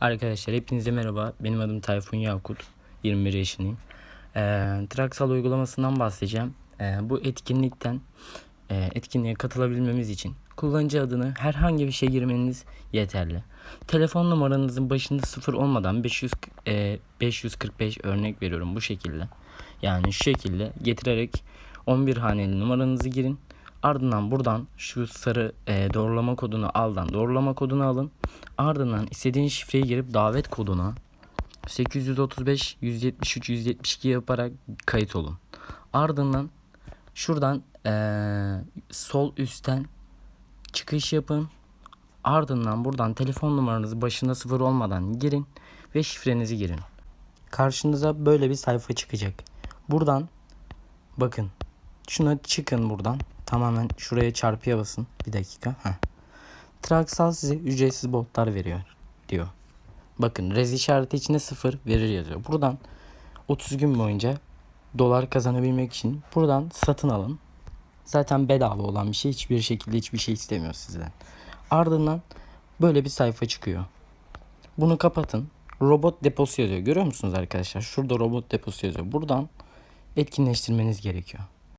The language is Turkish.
Arkadaşlar hepinize merhaba. Benim adım Tayfun Yakut. 21 yaşındayım. Ee, Traksal uygulamasından bahsedeceğim. Ee, bu etkinlikten e, etkinliğe katılabilmemiz için kullanıcı adını herhangi bir şey girmeniz yeterli. Telefon numaranızın başında sıfır olmadan 500 e, 545 örnek veriyorum bu şekilde. Yani şu şekilde getirerek 11 haneli numaranızı girin. Ardından buradan şu sarı e, doğrulama kodunu aldan doğrulama kodunu alın. Ardından istediğiniz şifreyi girip davet koduna 835 173 172 yaparak kayıt olun. Ardından şuradan e, sol üstten çıkış yapın. Ardından buradan telefon numaranızı başında sıfır olmadan girin ve şifrenizi girin. Karşınıza böyle bir sayfa çıkacak. Buradan bakın şuna çıkın buradan. Tamamen şuraya çarpıya basın. Bir dakika. Heh. Traksal size ücretsiz botlar veriyor diyor. Bakın rez işareti içinde sıfır verir yazıyor. Buradan 30 gün boyunca dolar kazanabilmek için buradan satın alın. Zaten bedava olan bir şey hiçbir şekilde hiçbir şey istemiyor sizden. Ardından böyle bir sayfa çıkıyor. Bunu kapatın. Robot deposu yazıyor. Görüyor musunuz arkadaşlar? Şurada robot deposu yazıyor. Buradan etkinleştirmeniz gerekiyor.